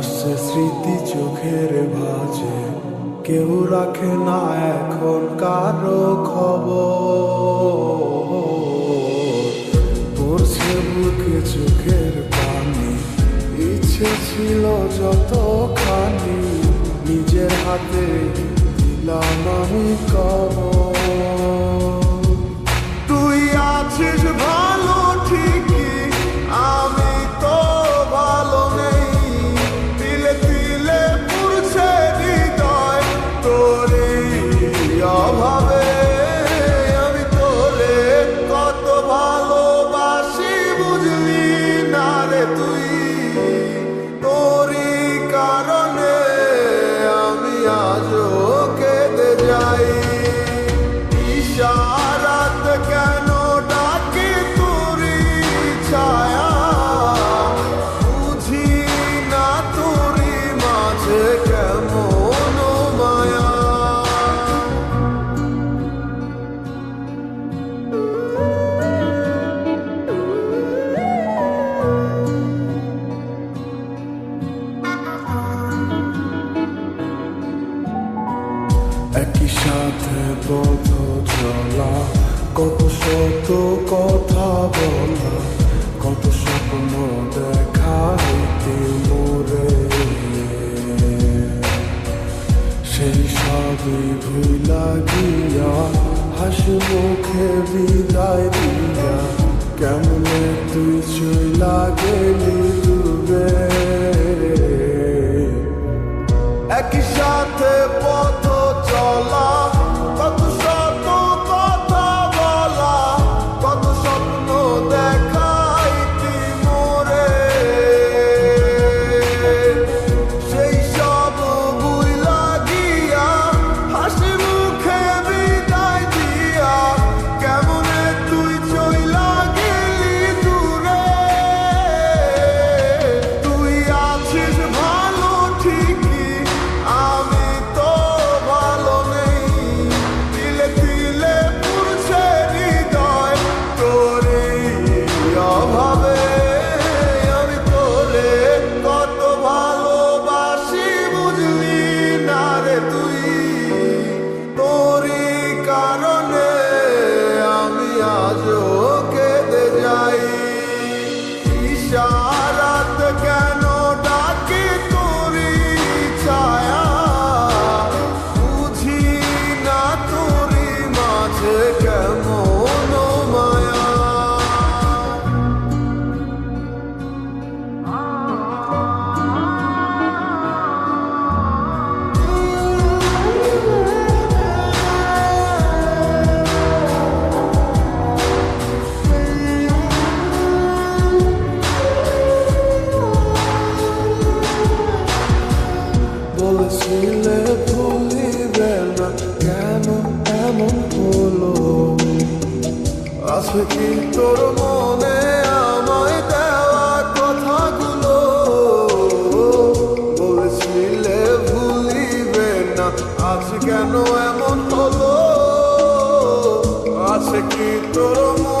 আসছে স্মৃতি চোখের ভাজে। কেউ রাখে না এখন কারও খবর। বুকে চোখের পানি। ইচ্ছে ছিল যতখানি। নিজের হাতে দিলাম আমি তুই আছিস ভাই? সাথে পথ চলা কত শত কথা বলা, কত স্বপ্ন দেখা হইতে মোরে। সেই সবই ভুলা গিয়া হাসি মুখে বিদায় দিয়া, কেমন তুই চুই লাগেলি? সে কি তোর মন?